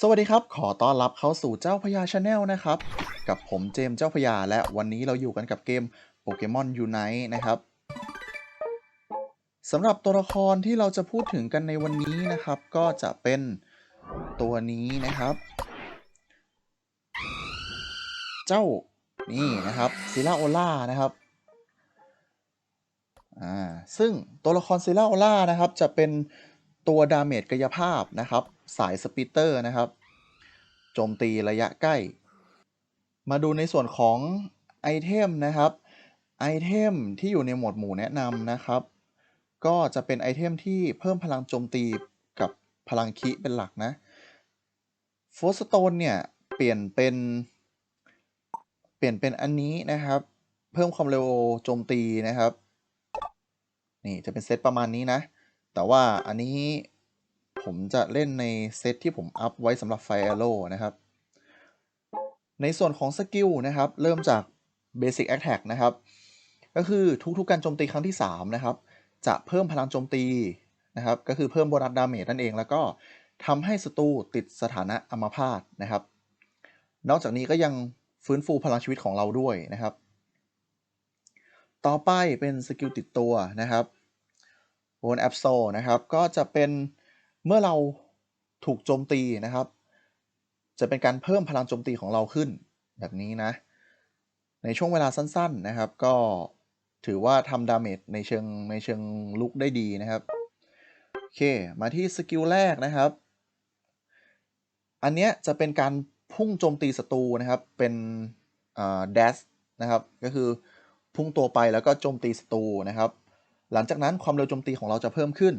สวัสดีครับ ขอต้อนรับเข้าสู่เจ้าพญาชาแนลนะครับ กับผมเจมเจ้าพญาและวันนี้เราอยู่กันกับเกมโปเกมอนยูไนนะครับสำหรับตัวละครที่เราจะพูดถึงกันในวันนี้นะครับ ก็จะเป็นตัวนี้นะครับ เจ้านี่นะครับซิล่าโอล่านะครับอ่าซึ่งตัวละครซิล่าโอล่านะครับจะเป็นตัวดาเมจกายภาพนะครับ สายสปีเตอร์นะครับ โจมตีระยะใกล้ มาดูในส่วนของไอเทมนะครับ ไอเทมที่อยู่ในหมวดหมู่แนะนำนะครับ ก็จะเป็นไอเทมที่เพิ่มพลังโจมตีกับพลังคิเป็นหลักนะโฟสโตนเนี่ย เปลี่ยนเป็นเปลี่ยนเป็นอันนี้นะครับ เพิ่มความเร็วโจมตีนะครับ นี่จะเป็นเซตประมาณนี้นะ แต่ว่าอันนี้ ผมจะเล่นในเซตที่ผมอัพไว้สำหรับไฟแอโร่นะครับ ในส่วนของสกิลนะครับ เริ่มจาก Basic Attack นะครับ ก็คือทุกๆการโจมตีครั้งที่ 3 นะครับ จะเพิ่มพลังโจมตีนะครับ ก็คือเพิ่มโบนัสดาเมจนั่นเอง แล้วก็ทำให้ศัตรูติดสถานะอัมพาตนะครับ นอกจากนี้ก็ยังฟื้นฟูพลังชีวิตของเราด้วยนะครับ ต่อไปเป็นสกิลติดตัวนะครับโบนแอปโซนะครับ ก็จะเป็น เมื่อเราถูกโจมตีนะครับ จะเป็นการเพิ่มพลังโจมตีของเราขึ้นแบบนี้นะ ในช่วงเวลาสั้นๆนะครับ ก็ถือว่าทำดาเมจในเชิงในเชิงลุกได้ดีนะครับ โอเค มาที่สกิลแรกนะครับ อันเนี้ยจะเป็นการพุ่งโจมตีศัตรูนะครับ เป็นอ่า dash นะครับ ก็คือพุ่งตัวไปแล้วก็โจมตีศัตรูนะครับ หลังจากนั้นความเร็วโจมตีของเราจะเพิ่มขึ้น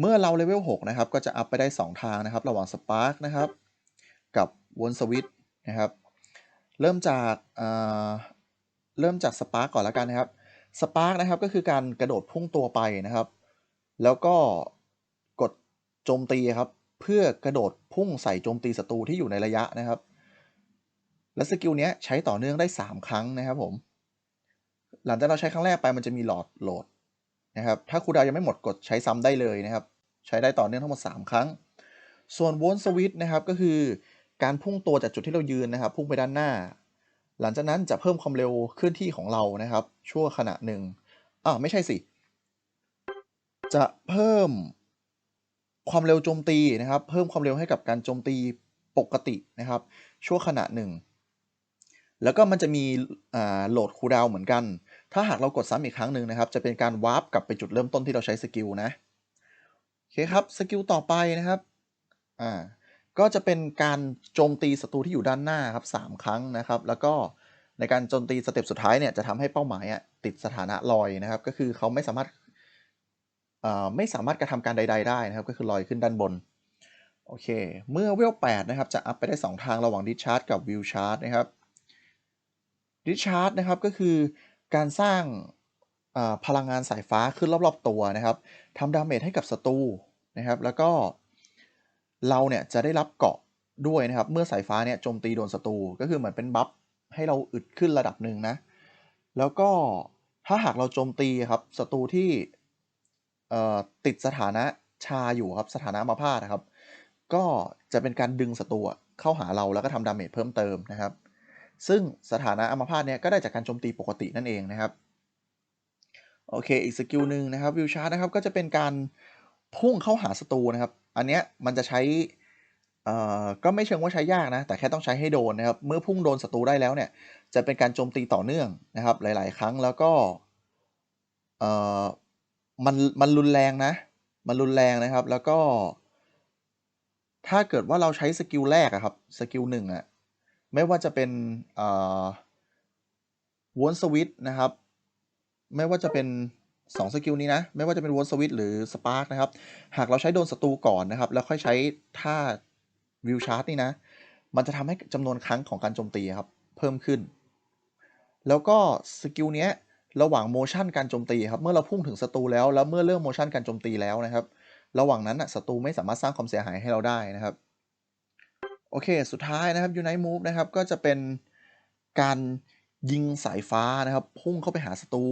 เมื่อเราเลเวล6นะครับ ก็จะอัพไปได้ 2 ทางนะครับ ระหว่างสปาร์กนะครับ กับวนสวิตนะครับ เริ่มจากอ่าเริ่มจากสปาร์ก่อนแล้วกันนะครับสปาร์กนะครับก็คือการกระโดดพุ่งตัวไปนะครับ แล้วก็กดโจมตีครับ เพื่อกระโดดพุ่งใส่โจมตีศัตรูที่อยู่ในระยะนะครับ และสกิลนี้ใช้ต่อเนื่องได้ 3 ครั้งนะครับผม หลังจากเราใช้ครั้งแรกไปมันจะมีหลอดโหลด นะครับ ถ้าคูดาวยังไม่หมดกดใช้ซ้ำได้เลยนะครับ ใช้ได้ต่อเนื่องทั้งหมด 3 ครั้ง ส่วนวนสวิตนะครับก็คือการพุ่งตัวจากจุดที่เรายืนนะครับ พุ่งไปด้านหน้า หลังจากนั้นจะเพิ่มความเร็วเคลื่อนที่ของเรานะครับ ชั่วขณะหนึ่งอ่าไม่ใช่สิ จะเพิ่มความเร็วโจมตีนะครับ เพิ่มความเร็วให้กับการโจมตีปกตินะครับ ชั่วขณะหนึ่งแล้วก็มันจะมีโหลดคูดาวเหมือนกัน ถ้าหากเรากดซ้ำอีกครั้งหนึ่งนะครับ จะเป็นการวาร์ปกลับไปจุดเริ่มต้นที่เราใช้สกิลนะ โอเคครับ สกิลต่อไปนะครับ อ่า ก็จะเป็นการโจมตีศัตรูที่อยู่ด้านหน้าครับสามครั้งนะครับ แล้วก็ในการโจมตีสเต็ปสุดท้ายเนี่ยจะทำให้เป้าหมายอะติดสถานะลอยนะครับ ก็คือเขาไม่สามารถไม่สามารถกระทำการใด ๆ ได้นะครับ ก็คือลอยขึ้นด้านบน โอเค เมื่อเวล8นะครับ จะอัพไปได้ 2 ทางระหว่างดิชาร์ e กับวิวชาร์ e นะครับดิชาร์ e นะครับก็คือ การสร้างพลังงานสายฟ้าขึ้นรอบๆตัวนะครับทำดาเมจให้กับศัตรูนะครับ แล้วก็เราเนี่ยจะได้รับเกาะด้วยนะครับ เมื่อสายฟ้าเนี่ยโจมตีโดนศัตรูก็คือเหมือนเป็นบัฟให้เราอึดขึ้นระดับหนึ่งนะ แล้วก็ถ้าหากเราโจมตีครับศัตรูที่ติดสถานะชาอยู่ครับสถานะมาพาตนะครับ ก็จะเป็นการดึงศัตรูเข้าหาเราแล้วก็ทำดาเมจเพิ่มเติมนะครับ ซึ่งสถานะอัมพาตเนี่ยก็ได้จากการโจมตีปกตินั่นเองนะครับ โอเค อีกสกิลหนึ่งนะครับวิวชาร์ดนะครับก็จะเป็นการพุ่งเข้าหาศัตรูนะครับ อันเนี้ยมันจะใช้เอ่อก็ไม่เชิงว่าใช้ยากนะ แต่แค่ต้องใช้ให้โดนนะครับ เมื่อพุ่งโดนศัตรูได้แล้วเนี่ย จะเป็นการโจมตีต่อเนื่องนะครับ หลาย ๆ ครั้งแล้วก็เอ่อมันมันรุนแรงนะ มันรุนแรงนะครับ แล้วก็ ถ้าเกิดว่าเราใช้สกิลแรกอะครับ สกิลหนึ่งอะ ไม่ว่าจะเป็นเอ่อวนสวิตนะครับ ไม่ว่าจะเป็น2สกิลนี้นะ ไม่ว่าจะเป็นวอนสวิตหรือสปาร์กนะครับ หากเราใช้โดนศัตรูก่อนนะครับ แล้วค่อยใช้ท่าวิวชาร์ e นี่นะ มันจะทำให้จำนวนครั้งของการโจมตีครับ เพิ่มขึ้น แล้วก็สกิลเนี้ยระหว่างโมชั่นการโจมตีครับ เมื่อเราพุ่งถึงศัตรูแล้ว แล้วเมื่อเริ่มโมชั่นการโจมตีแล้วนะครับ ระหว่างนั้นน่ะศัตรูไม่สามารถสร้างความเสียหายให้เราได้นะครับ โอเค สุดท้ายนะครับ Unite Move นะครับ ก็จะเป็นการยิงสายฟ้านะครับ พุ่งเข้าไปหาศัตรู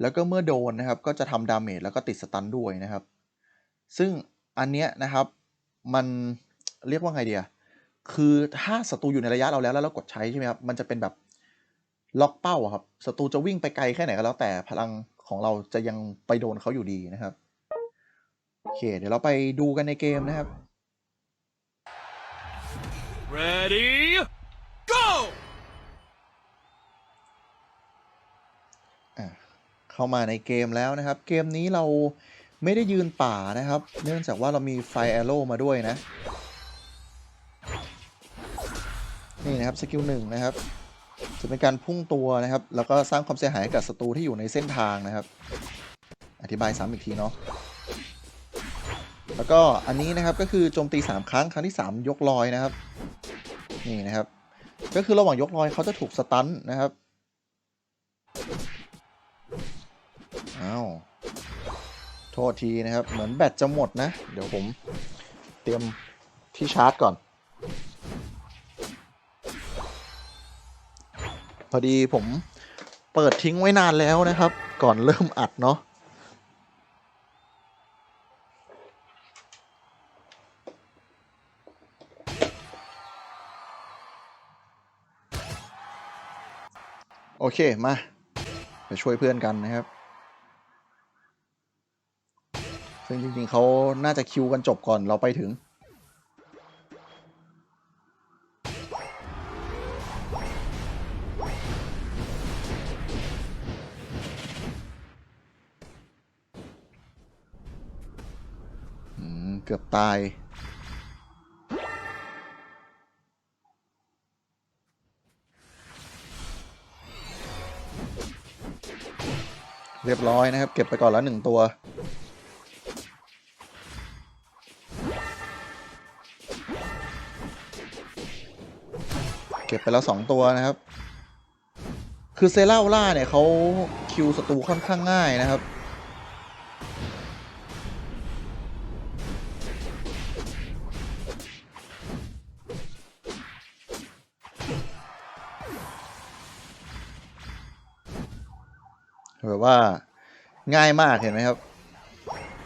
แล้วก็เมื่อโดนนะครับ ก็จะทำดาเมจแล้วก็ติดสตันด้วยนะครับ ซึ่งอันเนี้ยนะครับ มันเรียกว่าไงเดียคือถ้าศัตรูอยู่ในระยะเราแล้วแล้วเรากดใช้ใช่ไหมครับ มันจะเป็นแบบล็อกเป้าครับ ศัตรูจะวิ่งไปไกลแค่ไหนก็แล้วแต่พลังของเราจะยังไปโดนเขาอยู่ดีนะครับ โอเค เดี๋ยวเราไปดูกันในเกมนะครับ Ready, go เข้ามาในเกมแล้วนะครับ เกมนี้เราไม่ได้ยืนป่านะครับ เนื่องจากว่าเรามีไฟแอโร่มาด้วยนะ นี่นะครับสกิลหนึ่งนะครับ จะเป็นการพุ่งตัวนะครับ แล้วก็สร้างความเสียหายกับศัตรูที่อยู่ในเส้นทางนะครับ อธิบายซ้ำอีกทีเนาะ แล้วก็อันนี้นะครับก็คือโจมตี 3 ครั้งครั้งที่ 3 ยกลอยนะครับ นี่นะครับ ก็คือระหว่างยกลอยเขาจะถูกสตันนะครับอ้าวโทษทีนะครับ เหมือนแบตจะหมดนะ เดี๋ยวผมเตรียมที่ชาร์จก่อน พอดีผมเปิดทิ้งไว้นานแล้วนะครับ ก่อนเริ่มอัดเนาะ โอเค มาไปช่วยเพื่อนกันนะครับ ซึ่งจริงๆเขาน่าจะคิวกันจบก่อนเราไปถึงอืมเกือบตาย เรียบร้อยนะครับ เก็บไปก่อนแล้วหนึ่งตัว เก็บไปแล้วสองตัวนะครับ คือเซราล่าเนี่ยเขาคิวศัตรูค่อนข้างง่ายนะครับ ว่าง่ายมากเห็นไหมครับ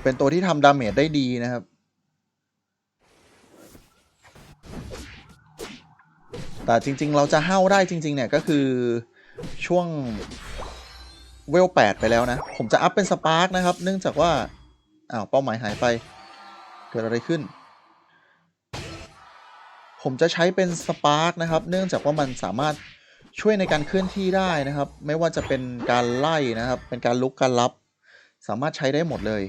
เป็นตัวที่ทำดาเมจได้ดีนะครับ แต่จริง ๆ เราจะเห้าได้จริง ๆ เนี่ยก็คือช่วงเวลแปดไปแล้วนะ ผมจะอัพเป็นสปาร์กนะครับ เนื่องจากว่า อ้าว เป้าหมายหายไป เกิดอะไรขึ้น ผมจะใช้เป็นสปาร์กนะครับ เนื่องจากว่ามันสามารถ ช่วยในการเคลื่อนที่ได้นะครับ ไม่ว่าจะเป็นการไล่นะครับ เป็นการลุกการรับ สามารถใช้ได้หมดเลย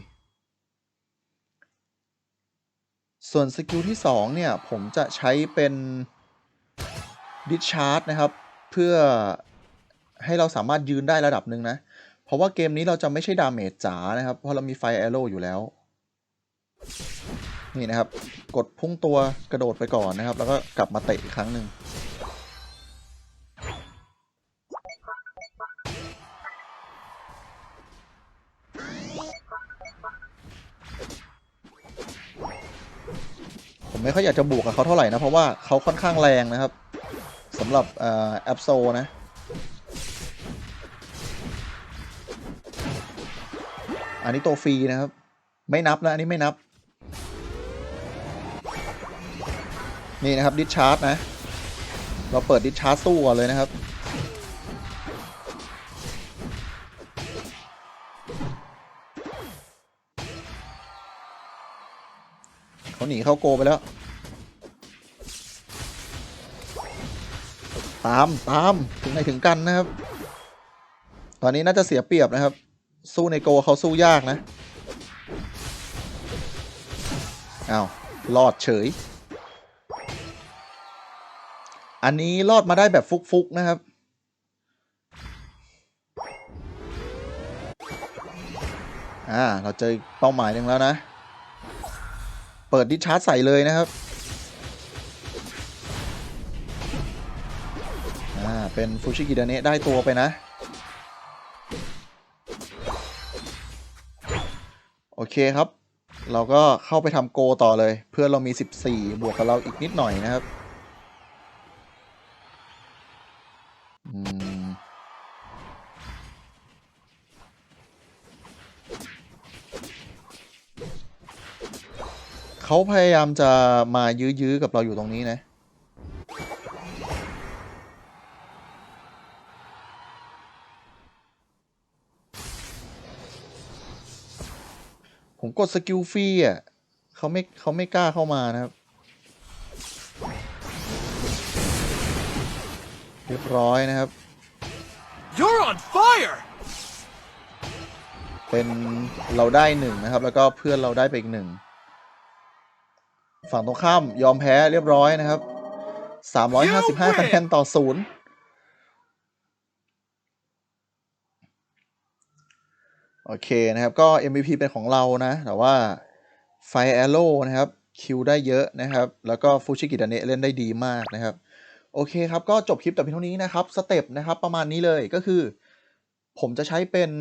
ส่วนสกิลที่ 2 เนี่ย ผมจะใช้เป็นดิชาร์ดนะครับ เพื่อให้เราสามารถยืนได้ระดับหนึ่งนะ เพราะว่าเกมนี้เราจะไม่ใช่ดาเมจจ๋านะครับ เพราะเรามีไฟแอโร่อยู่แล้ว นี่นะครับ กดพุ่งตัวกระโดดไปก่อนนะครับ แล้วก็กลับมาเตะอีกครั้งหนึ่ง ผมไม่ค่อยอยากจะบวกกับเขาเท่าไหร่นะ เพราะว่าเขาค่อนข้างแรงนะครับสำหรับแอปโซนะอันนี้ตัวฟรีนะครับ ไม่นับนะอันนี้ไม่นับ นี่นะครับดิชาร์จนะ เราเปิดดิชาร์จสู้ก่อนเลยนะครับ เขาหนีเข้าโกไปแล้ว ตามตามถึงไหนถึงกันนะครับ ตอนนี้น่าจะเสียเปรียบนะครับ สู้ในโกเขาสู้ยากนะอ้าวรอดเฉย อันนี้รอดมาได้แบบฟุกๆนะครับอ่า เราเจอเป้าหมายหนึ่งแล้วนะ เปิดดิชาร์จใส่เลยนะครับอ่าเป็นฟูชิกิดาเนะได้ตัวไปนะ โอเคครับ เราก็เข้าไปทำโกต่อเลย เพื่อนเรามี 14 บวกกับเราอีกนิดหน่อยนะครับ เขาพยายามจะมายื้อๆกับเราอยู่ตรงนี้นะผมกดสกิลฟรีอะเขาไม่เขาไม่กล้าเข้ามานะครับ เรียบร้อยนะครับ You're on fire เป็นเราได้หนึ่งนะครับ แล้วก็เพื่อนเราได้ไปอีกหนึ่ง ฝั่งตรงข้ามยอมแพ้เรียบร้อยนะครับ 355คะแนนต่อศูนย์โอเคนะครับ ก็ MVP เป็นของเรานะ แต่ว่าไฟแอโร่นะครับ คิวได้เยอะนะครับ แล้วก็ฟูชิกิดาเนะเล่นได้ดีมากนะครับ โอเคครับ ก็จบคลิปแต่เพียงเท่านี้นะครับ สเต็ปนะครับ ประมาณนี้เลยก็คือ ผมจะใช้เป็น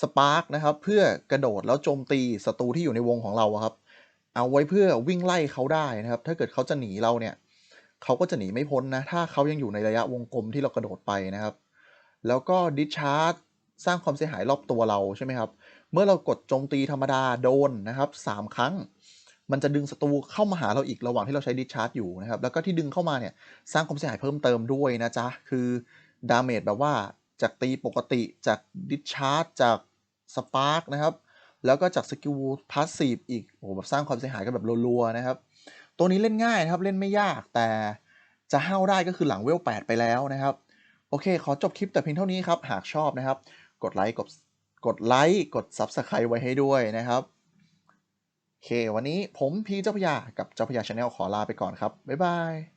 สปาร์กนะครับ เพื่อกระโดดแล้วโจมตีศัตรูที่อยู่ในวงของเราอะครับ เอาไว้เพื่อวิ่งไล่เขาได้นะครับ ถ้าเกิดเขาจะหนีเราเนี่ยเขาก็จะหนีไม่พ้นนะ ถ้าเขายังอยู่ในระยะวงกลมที่เรากระโดดไปนะครับ แล้วก็ดิชาร์จสร้างความเสียหายรอบตัวเราใช่ไหมครับ เมื่อเรากดโจมตีธรรมดาโดนนะครับสามครั้ง มันจะดึงศัตรูเข้ามาหาเราอีกระหว่างที่เราใช้ดิชาร์จอยู่นะครับ แล้วก็ที่ดึงเข้ามาเนี่ยสร้างความเสียหายเพิ่มเติมด้วยนะจ๊ะ คือดาเมจแบบว่าจากตีปกติจากดิชาร์จจากสปาร์กนะครับ แล้วก็จากสกิลพาสซีฟอีกโอ้โหแบบสร้างความเสียหายกันแบบรัวๆนะครับ ตัวนี้เล่นง่ายนะครับเล่นไม่ยากแต่จะห้าวได้ก็คือหลังเวล 8 ไปแล้วนะครับ โอเค ขอจบคลิปแต่เพียงเท่านี้ครับ หากชอบนะครับ กดไลค์กดกดไลค์กด Subscribe ไว้ให้ด้วยนะครับ โอเค วันนี้ผมพีเจ้าพยากับเจ้าพยาชาแนลขอลาไปก่อนครับ บ๊ายบาย